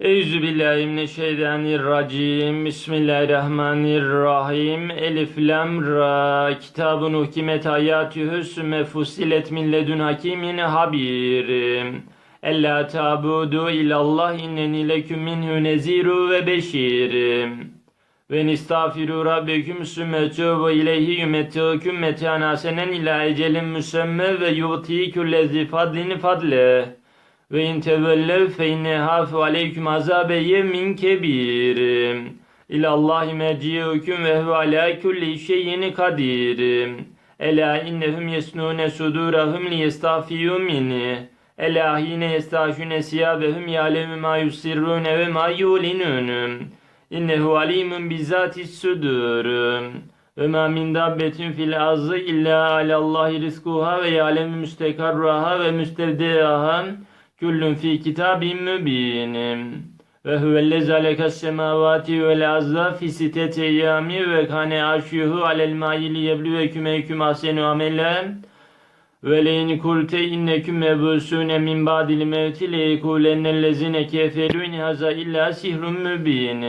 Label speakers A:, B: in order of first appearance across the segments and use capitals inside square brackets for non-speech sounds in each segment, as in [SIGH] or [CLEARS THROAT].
A: Eûzü billahi mineşşeytanirracim. Bismillahirrahmanirrahim. Elif lam ra. Kitabun uhkimet ayatühü sümme fussilet min ledun hakimin habir. Ella tabudu illallah inneni leküm minhu neziru ve beşir. Ve nistafiru rabbeküm sümme tövbe ileyhi yümettiğüküm metan hasenen ila ecelin müsemme ve yu'ti küllezi fadlin fadleh. Ve in tevellev fe inne hafu aleyküm azabe yemin kebir. İlallahi merci'ukum ve huve ala kulli şeyin kadir. Ela innehum yesnune sudurahum liyestafiyu minni. Ela hine yestahşune siyabehum ya'lemu ma yusirrune ve ma yulinun. İnnehu alimun bizzatis sudur. Ve ma min dabbetin fil azı illa alallahi rizkuha ve ya'lemu müstekarraha ve müstevdeaha. Küllün fi kitabin mübinin. Ve huvellezi alekas semavati vel azza fi siteti eyyami ve kane arşuhu alel maili yeblüveküm eyküm ahsenu amelen. Ve leyin kulte inneküm mebusune min badil mevti leyekulennellezine keferu in haza illa sihrun mübin.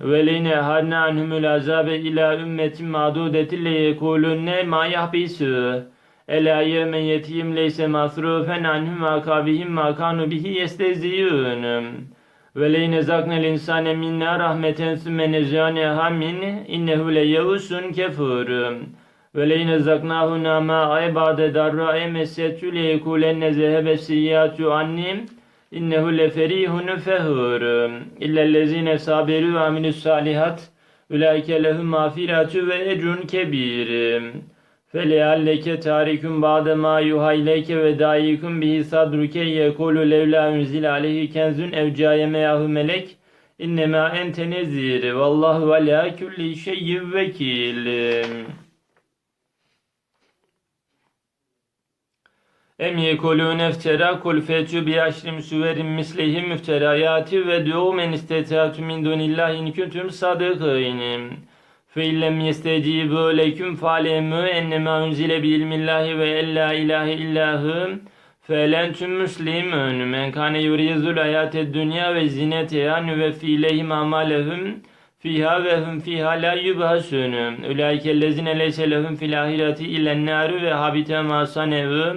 A: Ve leyin ehadna anhumul azabe ila ümmetin ma'dudeti leyekulunne ma yahbisu. Ela yemen yetiyim leyse masrufen anhum akabihim ma kanu bihi yesteziyun. Ve leyne zaknel insane minna rahmeten sümme nezyaneha min innehu le yevsun kefur. Ve leyne zaknahu nama ay ba'de darra emesetü le yekulenne zehebe siyyatu annim. İnnehu le ferihun fehur. İllellezine sabiru ve aminus salihat. Ulaike lehum mağfiratü ve ecrun kebir. فَلَيَعَلَّكَ تَارِكٌ بَعْدَ مَا يُوحَى إِلَيْكَ وَدَاعِيكُمْ بِهِ صَدْرُكَ يَقُولُ لَوْلَا أُنْزِلَ عَلَيْهِ كَنْزٌ اَوْ جَاءَ مَعَهُ مَلَكٌ اِنَّمَا أَنْتَ نَذِيرٌ وَاللّٰهُ عَلَى كُلِّ شَيْءٍ وَكِيلٌ Em yekulun eftera kul fetü bi aşrim süverin mislihi müfterayati ve du'u men istetatu min dunillahi in kuntum sadıkîn. Fe illem yestecibu leküm falemu ennema unzile bi ilmillahi ve ella ilahe illahu felentüm müslimun men kane yurizul hayate dünya ve zineteha nüveffi ileyhim amalehum fiha ve hum fiha la yubhasun ulaikellezine leyse lehum fil ahireti illen naru ve habite ma sanevum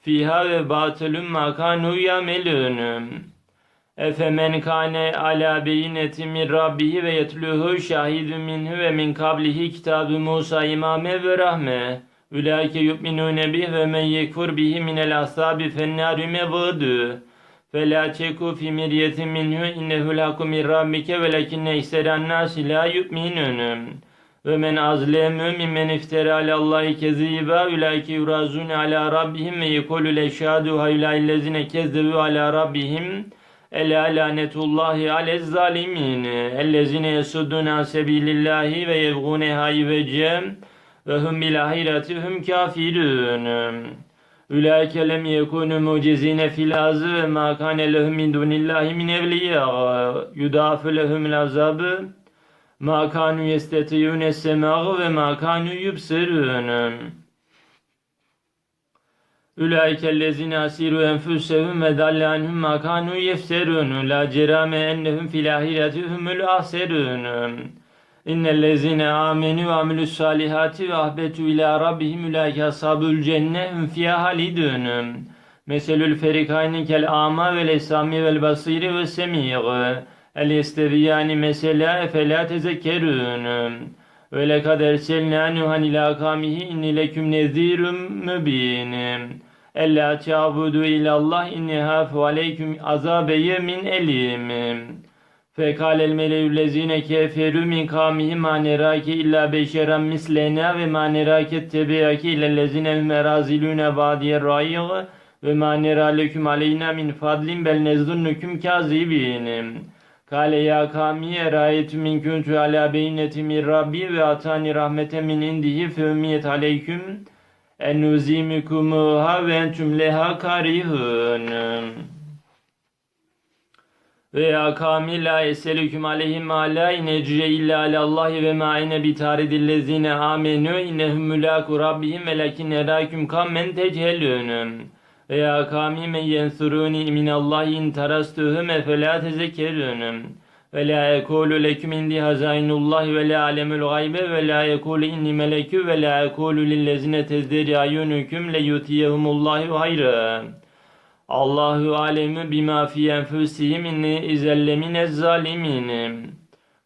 A: fiha ve batılun ma kanu yamelun Efemen kane ala beyineti min rabbihi ve yetluhu şahidun minhu ve min kablihi kitabı Musa imame ve rahme. Ulaike yu'minune bih ve men yekfur bihi minel ashabi fennârü mevâdü. فَلَا تَكُوا فِي مِرْيَةٍ مِّنْهُ إِنَّهُ الْحَقُّ مِنْ رَبِّكَ وَلَكِنَّ اَكْثَرَ النَّاسِ لَا يُؤْمِنُونَ وَمَنْ أَظْلَمُ مِمَّنِ افْتَرَى عَلَى اللّٰهِ كَذِيبًا أُولَٰئِكَ يُرَازُونَ عَلَى رَبِّهِمْ وَيَقُولُ الْاَشْهَادُ هَؤُلَاءِ الَّذِينَ كَذَّبُوا عَلَى رَبِّهِمْ Ela lanetullahi alez zalimin. Ellezine yesuddun an sebilillahi ve yebguneha ivecem ve hum bil ahireti hum kafirun. Ulaike lem yekunu mucizine fil azı ve ma kane lehum min dunillahi min evliya. Yudafu lehum azabı. Ma kanu yestetiyune semâğı ve ma kanu yubsirun. Ulaike ellezine asiru enfusehum ve dalle anhum ma kanu yefserun. La cerame ennehum fil ahireti humul ahserun. İnnellezine amenu ve amilus salihati ve ahbetu ila rabbihim ulaike ashabul cenne hum fiha halidun. Meselül ferikayni kel ama vel esami vel basiri ve semi'i el yesteviyani mesela efela tezekkerun ve lekad erselna nuhan ila kamihi inni leküm nezirun mübin. Ella ta'budu illallah inni hafu aleyküm azabe yemin elim. Fekal el meleğüllezine keferu min kamihi ma nerake illa beşeran mislena ve ma nerake tebeyake illellezine merazilune badiye rayığı ve ma nera leküm aleyna min fadlin bel nezdunnukum kazibin. Kale ya kami erayetü min kuntu ala beyneti min rabbi ve atani rahmete min indihi fe ümmiyet aleyküm en nuzimikumuha ve entüm leha karihun. Ve ya kami la eselüküm aleyhim ma la inecce illa alallahi ve ma ine bitaridillezine amenu innehum mulaku rabbihim ve lakin eraküm kammen tecelünüm. Ya kavmi men yensuruni minallahi in tarastuhum efela tezekkerun ve la ekulu leküm indi hazainullahi ve la alemul gaybe ve la ekulu inni melekü ve la ekulu lillezine tezderi ayunukum le yutiyehumullahu hayra Allahu alemu bima fi enfusihim inni izellemine zalimin.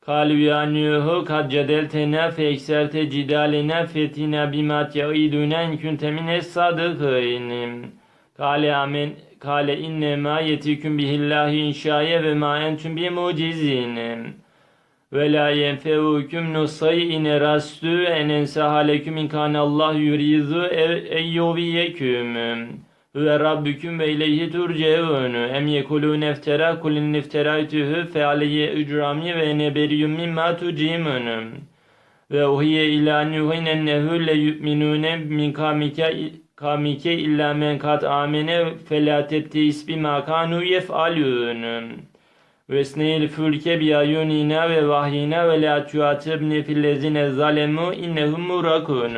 A: Kalu ya Nuhu kad cedeltena fe ekserte cidalena fetina bima te'iduna in kunte mine sadıkın. Kale amen kale inne ma yetikum bihillahi inşaye ve ma entum bi mucizin. Ve la yenfeukum nusay in rastu en ensahaleküm in kanallah yurizu eyyoviyeküm. Ve rabbüküm ve ileyhi turceun. Em yekulun eftera kulin ifteraytühü fe aleyye ücrami ve neberiyum mimma tucimun. Ve uhiye ila nuhin ennehu le yu'minune min kamike kamike illa men kat amene felatetti isbi makanu yef'alun. Ve sneyil fülke bi ayunina ve vahyina ve la tuatibni fillezine zalemu innehum murakun.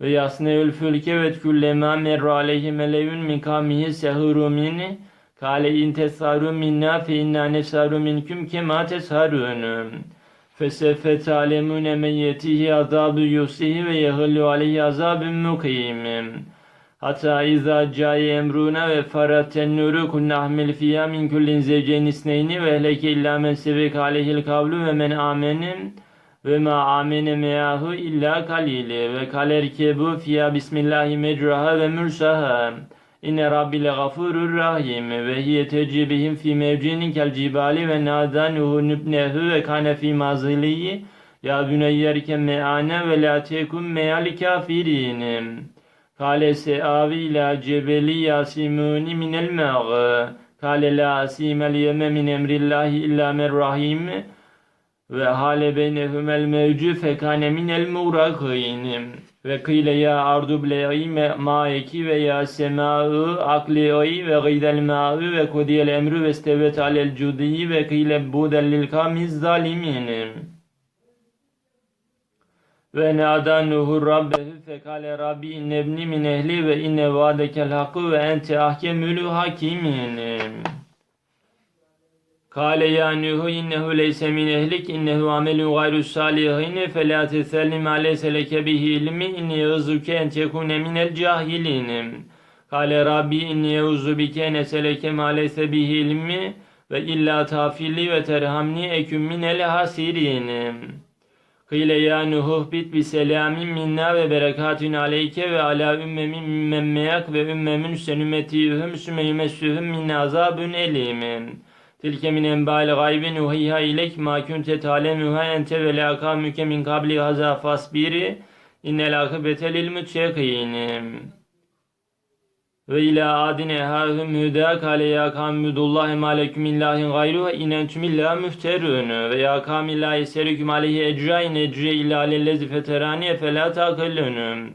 A: Ve yasneül fülke ve kullema merra aleyhi meleyun min kamihi sehuru minni kale in tesaru minna fe inna nesaru minküm kema tesarun. Talemune men yetihi azabu yusihi ve yehillu aleyhi azabun mukim. Hatta izâ câye emruna ve faraten nuru kunna ahmil fiyâ min kullin zevceyn isneyni ve ehleke illâ men sevek aleyhil kavlu ve men amenim ve ma amene meyahu illa kalili ve kalerkebu fiyâ bismillahi mecraha ve mürsaha. İnne rabbi le gafurur rahim ve hiye tecibihim fi mevcinin kel cibali ve nadanuhu nübnehu ve kane fi maziliyi ya büneyyerke me'ane ve la tekun me'al kafirin. Kale seavi ila cebeli yasimuni minel me'gı. Kale la asimel yeme min emrillahi illa men rahim ve hale beynehumel mevcu fekane minel muğrakîn. Ve kıyle ya ardu ble'i ma'eki ve ya sema'ı akli'i ve gıydel ma'ı ve kodiyel emru ve stevet alel cudi ve kıyle budel lil kamiz zalimin. Ve nâdâ Nuhu rabbehu fekale rabbi innebni min ehli ve inne vâdekel hakkı ve ente ahkemülü hakimin. Kale ya Nuhu innehu leyse min ehlik innehu amelun gayru salihin fe la tesellim ma leyse leke bihi ilmi inni yağzuke en tekune minel cahilin. Kale Rabbi inni yağzu bike neseleke ma leyse bihi ilmi ve illa tafili ve terhamni eküm minel hasirin. Kıyle ya Nuh bit bi selamin minna ve berekatün aleyke ve ala ümmemin mimmen ve ümmemin senümetihüm sümeyümessühüm min azabün elimin. Tilke min enbâil gaybi nuhiha ilek ma kunte talemuha ente ve la kavmüke min kabli haza fasbiri innel akıbete lil müttekîn. Ve ila adine hâhüm hüdâ kâle ya kavmüdullahi ma leküm illâhin gayruhu inentüm illâ müfterûn ve ya kavmillâhi serüküm aleyhi ecrain ecre illâ lellezi feterâniye felâ takıllûn.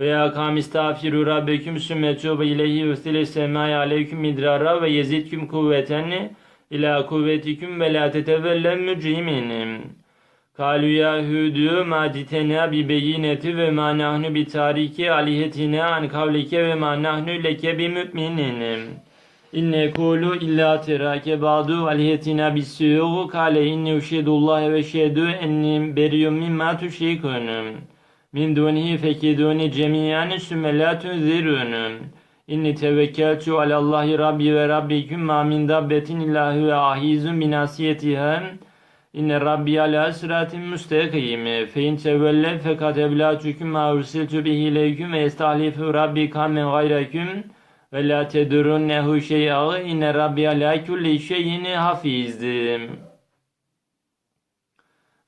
A: Ve ya kavmi istağfiru rabbeküm sümme tûbe ileyhi üstile semâye aleyküm midrara ve yezidküm kuvveten ila kuvvetiküm ve la tetevellem mücrimin. Kalu ya hüdü ma citena bi beyineti ve ma nahnu bi tariki alihetina an kavlike ve ma nahnu leke bi müminin. İnne kulu illa terake ba'du alihetina bis suyu kale inni uşhedullah ve şehedü enni beriyum mimma tuşrikun. Min dunihi fekiduni cemiyan sümme la tunzirun. İnni tevekkeltu alallahi rabbi ve rabbiküm ma min dabbetin illahu ve ahizun binasiyetiha. İnne rabbi ala sıratin müstakim. Fe in tevelle fekat evlatüküm ma ursiltu bihi ileyküm ve estahlifu rabbi kamen gayreküm. Ve la tedurunnehu şey'a inne rabbi ala kulli şeyin hafizdim.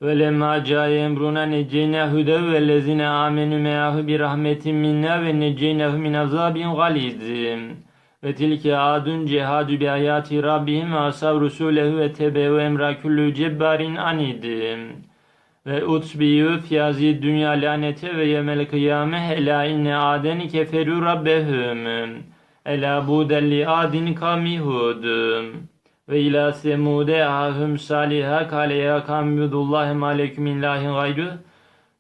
A: Ve lemma caye emruna neceyna hudev ve lezine amenu me'ahu bir rahmetin minna ve neceynahu min azabin galizim. Ve tilke adun cehadu bi ayati rabbihim ve asav rusulehu ve tebevu emra kullu cebbarin anidim. Ve utbiyu fiyazi dünya lanete ve yemel kıyame ela Ve ila semude ahum saliha kale ya kamyudullahi maleküm illahin gayru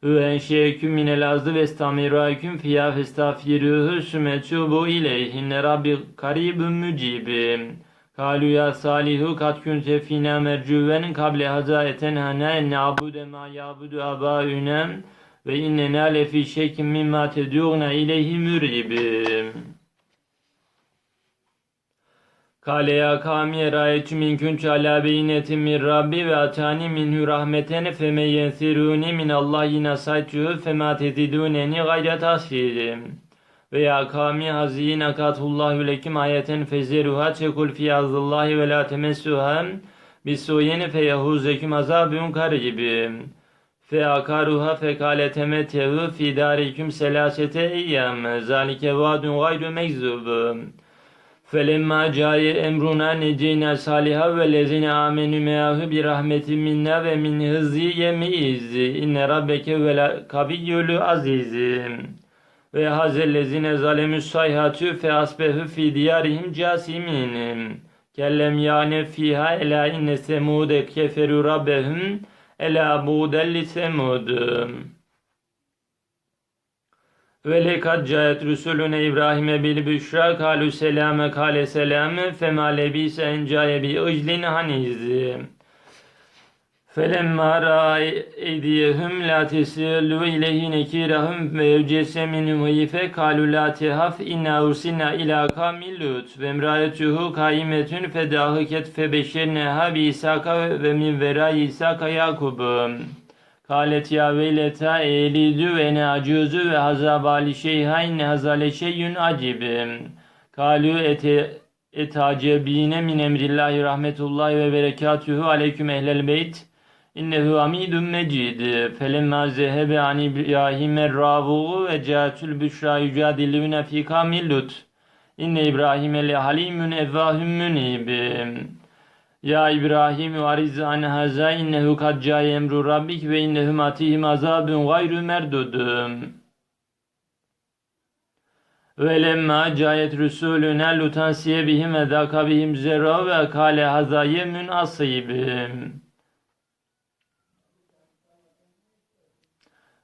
A: Hü enşeeküm minel azdı ve estamirayküm fiyâ festağfirûhü sümmetûbu ileyhinne rabbi karibun mücibim. Kalu ya salihu kat kunte fina mercuven kable haza etenhana en na'bude ma ya'budu abaünem ve innena lefi şekin mimma tedûna ileyhi müribim. Kale ya kavmi ra'aytu min kuntu ala beyinetin min rabbi ve atani minhu rahmeten feme yensiruni min Allahi nasaytuhu fema teziduneni gayre tasfirim. Ve ya kavmi hazine katullahu lekim ayeten fezeruha çekul fi azıllahi ve la temessuha bisuyen feyehuzekum azabun karibim. Fe akaruha fekale temetehu fi darikum selasete eyyam. Zalike vaadun gayru mekzubum. فَلَمَّا جَاءَ اَمْرُنَا نَجَّيْنَا صَالِحًا وَالَّذِينَ آمَنُوا مَعَهُ بِرَحْمَةٍ مِنَّا وَمِنْ خِزْيِ يَوْمَئِذٍ إِنَّ رَبَّكَ هُوَ الْقَوِيُّ الْعَزِيزُ وَهَذَا الَّذِينَ ظَلَمُوا الصَّيْحَةُ فَأَصْبَحُوا فِي دِيَارِهِمْ جَاثِمِينَ كَلَّمْ يَعْنَ فِيهَا أَلَا إِنَّ ثَمُودَ كَفَرُوا رَبَّهُمْ أَلَا بُعْدًا لِثَمُودَ ve lekad caet rusulüne İbrahim'e bil büşra kalu selame kale selame fema lebise en caye bi iclin hanizi. Felemma ra'a eydiyehum la tesilu ileyhi nekirahum ve evcese minhum hife kalu la tehaf inna ursilna ila kamil lut ve emraetuhu kaimetün fedahiket febeşerneha bi İsaka ve min vera İsaka Yakub'um. Kalet ya veyleta eğlidü ve ne acuzu ve hazabali şeyhayn ne hazale şeyyün acibim. Kalu ete etacebine min emrillahi rahmetullahi ve berekatühü aleyküm ehlel beyt. İnnehu amidun mecid. Felemma zehebe an İbrahim ravuğu ve caetül büşra yücadilüne fi kamil. İnne İbrahim le halimun evvahüm münibim. Ya İbrahim variz an haza innehu kad caye emru rabbik ve innehum atihim azabun gayru merdudum. Ve lemma cayet rusulüne lutansiye bihim ve daka bihim zerra ve kale haza yemun asibim.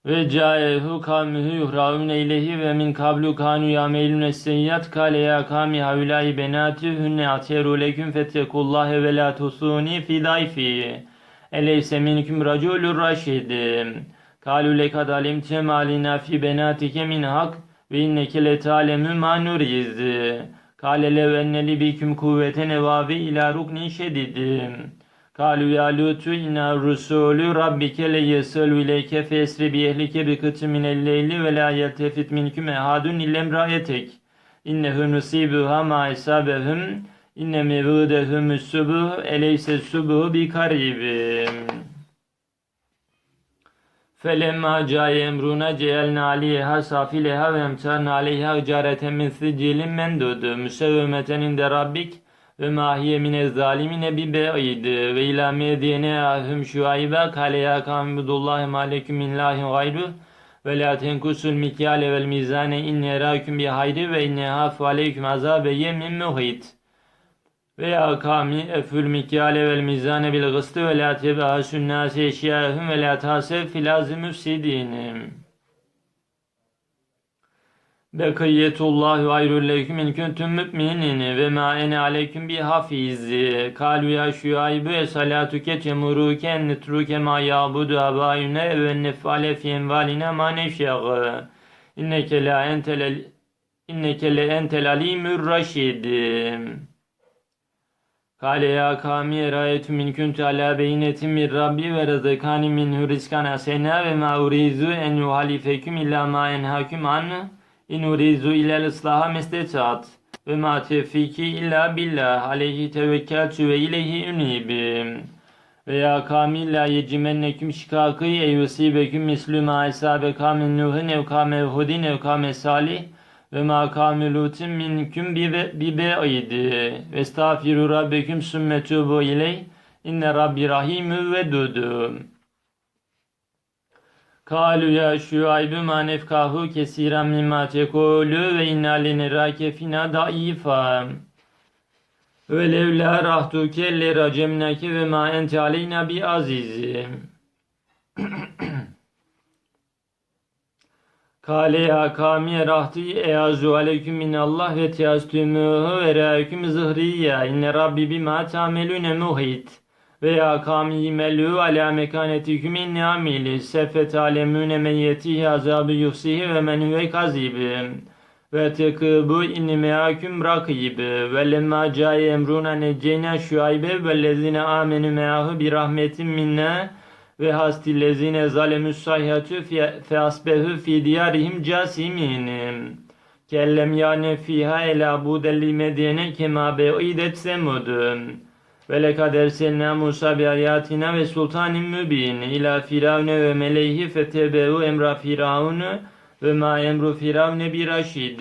A: Ve caehu kavmuhu yuhraun ileyhi ve min kablu kanu yamelun seyyat kale ya kavmi havlai benati hunne ateru leküm fettekullahe ve la tusuni fi dayfi. Eleyse minkum raculur raşidim. Kalu lekad alimte malina fi benatike min hak ve inneke letalemu ma nuriz. Kale lev enneli biküm kuvveten evavi ila ruknin şedidim. Kalu ya Lutu inna rusulü rabbike le yesalu ileyke fesri bi ehlike bi kıtı minel leyli ve la yeltefit minküm ehadun illem rayetek. İnnehu nusibuha ma isabehum inne mevudehum subuh eleyse subuh bi karibim. Felemma caye emruna ceelna aliyeha safileha ve emtarna aleyha icareten ve mahiye mine zalimine bi be'id. Ve ila medyene ahum şuayba kale ya kavmibudullahi ma lekum min lahin gayru. Ve la tenkusul mikyale vel mizane inne erakum bi hayri ve inne hafu aleyküm azabe yemin muhit. Ve ya kavmi efül mikyale vel mizane bil gıstı ve la tebahasun nasi eşyahum ve la tasef filazim müfsidinim. Bekiyetullahu hayrul leküm in kuntum mü'minin ve ma ene aleyküm bi hafiz. Kalu ya şuaybu e salatuke temuruke en netruke ma yabudu abayune ve nefale fi envaline ma neşyag. İnneke la entel inneke le entel alimur raşid. Kale ya kami erayetü min kuntu ala beyinetin min rabbi ve rızıkani minhu rizkan asena ve ma urizu en yuhalifeküm illa ma enhaküm anı. İn urizu ilel ıslaha mesletat ve ma tevfiki illa billah aleyhi tevekkeltü ve ileyhi ünibim. Ve ya kamil la yecimenneküm şikakı ey yusibeküm mislü ma esabe kamin nuhin ev kame hudin ev kame salih ve ma kame lutin minküm bi be'idi ve estağfiru rabbeküm sümme ileyh inne rabbi rahimü ve dudum. Kalu ya şuaybu ma nefkahu kesiren mimma tekulu ve inna lenerake fina daifa. Ve levla rahtuke le racemnake ve ma ente aleyna bi azizim. [CLEARS THROAT] Kale ya kavmi rahti eazu aleyküm minallah ve tiyastümühü ve reâküm zıhriyya inne rabbi bima tamelüne muhit ve ya kavmi melü ala mekanetiküm inni amili seffet alemüne men yetihi azabı yuhsihi ve men huve kazibim ve tekıbu inni meaküm rakibi ve lemma caye emruna necceyna şuaybe ve lezine amenü meahı bir rahmetin minna ve hastillezine zalemüs sayhatü fe asbehu fi diyarihim casimin kellem yane fiha ela budelli medine kema beidet semudun ve lekad erselna Musa bi ayatina ve sultanin mübin ila firavne ve meleyhi fetebeu emra firavne ve ma emru firavne bir raşid.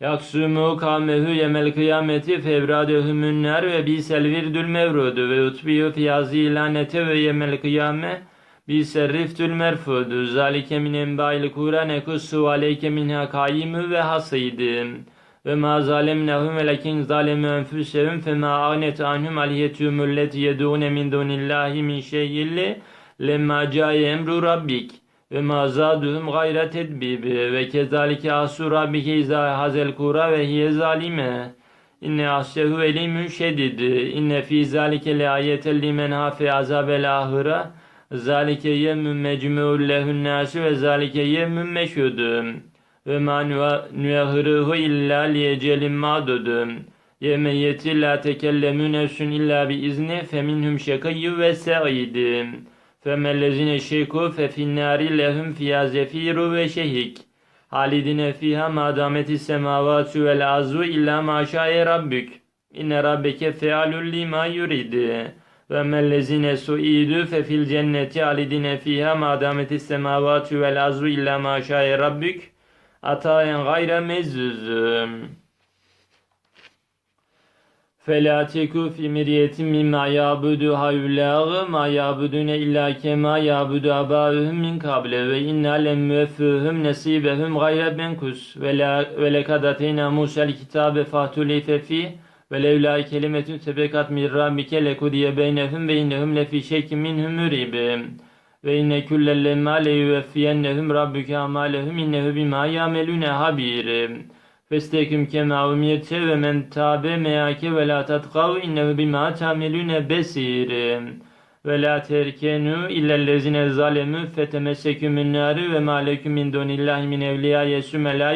A: Yaksumu kavmehu yemel kıyameti fevradehümün nar ve bisel virdül mevrudu ve utbiyu fiyazi lanete ve yemel kıyame bisel riftül merfudu. Zalike min enba'il kura nekussu aleyke minha kayyimu ve hasıydım. Ve ma zalemnehum ve lekin zalemu enfüsehum fe ma agnet anhum aliyetümü leti yedûne min dunillahi min şeyilli lemma caye emru rabbik. Ve ma zaduhum gayre tedbibi ve kezalike asu rabbike izâ hazel kura ve hiye zalime inne asyehu elimün şedid inne fi zalike le ayeten limen hafe azabel ahira zalike yemmün mecmu'ul lehun nasu ve zalike yemmün meşhudum ve ma illa liyecelin madudu. Yemeyeti la tekellemü nefsün illa bi izni feminhum şekayyü ve se'idi. Femellezine şeku fe finnari lehum fiyâ zefiru ve şehik. Halidine fiha madameti semavatü vel azu illa maşaye rabbük. İnne rabbeke fealul lima yuridi. Ve mellezine suidu fe fil cenneti halidine fiha madameti semavatü vel azu illa maşaye rabbük عَطَاءً غَيْرَ مَجْزُوزٍ فَلَا تَكُوا فِي مِرْيَةٍ مِّمَّا يَعْبُدُ هَؤُلَاءِ مَا يَعْبُدُونَ إِلَّا كَمَا يَعْبُدُ آبَاؤُهُم مِّن قَبْلُ وَإِنَّا لَنُوَفِّيهِمْ نَصِيبَهُمْ غَيْرَ مَنقُوصٍ وَلَقَدْ آتَيْنَا مُوسَى الْكِتَابَ فَاخْتُلِفَ فِيهِ وَلَوْلَا كَلِمَةٌ سَبَقَتْ مِن رَّبِّكَ لَقُضِيَ بَيْنَهُمْ وَإِنَّهُمْ لَفِي شَكٍّ مِّنْهُ مُرِيبٍ ve inne küllelle emmâle yüveffiyennehum rabbüke amâlehum innehu bimâ yâmelûne habîrim. Festekim kemâ umiyete ve men tâbe meyâke ve lâ tatkav innehu bimâ tâmelûne besîrim. Ve lâ terkenû illellezine zalemû fetemesekümün nâri ve mâ leküm min dûnillâhi min evliyâ yesûme lâ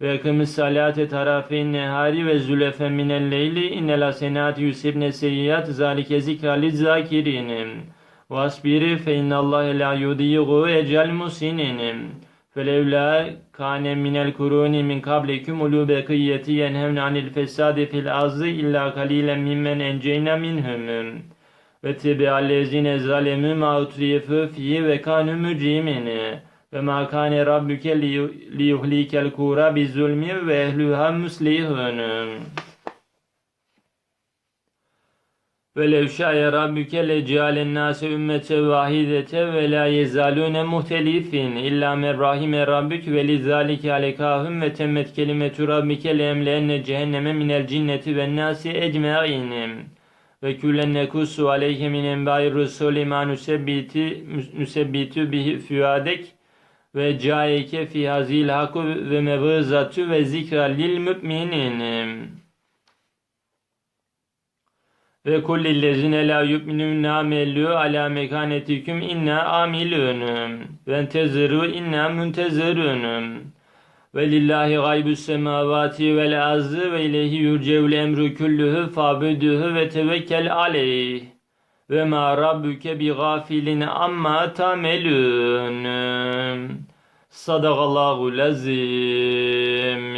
A: ve kımis salate tarafeyn nehari ve zülefe minel leyli innel hasenat yusibne seyyat zalike zikra lizakirin. Vasbiri fe innallâhe la yudiyu ecel musinin. فَلَوْلَا كَانَ مِنَ الْكُرُونِ مِنْ قَبْلِكُمْ اُلُوا بَقِيَّةِ يَنْهَوْنَ عَنِ الْفَسَادِ فِي الْأَرْضِ إِلَّا قَلِيلًا مِمَّنْ أَنْجَيْنَا مِنْهُمْ وَاتَّبَعَ الَّذِينَ ظَلَمُوا مَا أُتْرِفُوا فِيهِ وَكَانُوا مُجْرِمِينَ وَمَا كَانَ رَبُّكَ لِيُهْلِكَ الْقُرَى بِالظُّلْمِ وَأَهْلُهَا مُصْلِحُونَ Ve lev şâye rabbüke le cealen nâse ümmete vahidete ve la yezalûne muhtelifin illa men rahime rabbük ve lizâlike alekâhüm ve temmet kelimetu rabbike le emleenne cehenneme minel cinneti ve nâsi ecmeînim. Ve küllen nekussu aleyke min enbâi rusulî mâ nusebbitu bihi füyâdek ve caeke fi hazil hakkı ve mevızatü ve zikra lil mü'minin kullillezine la yu'minun namelu ala mekanetiküm inna amilun ve enteziru inna muntezirun ve lillahi gaybus semavati vel ardı ve ileyhi yurceul emru kulluhu fabuduhu ve tevekkel aleyh. Ve ma rabbuke bi gafilin amma tamelun. Sadakallahu lazim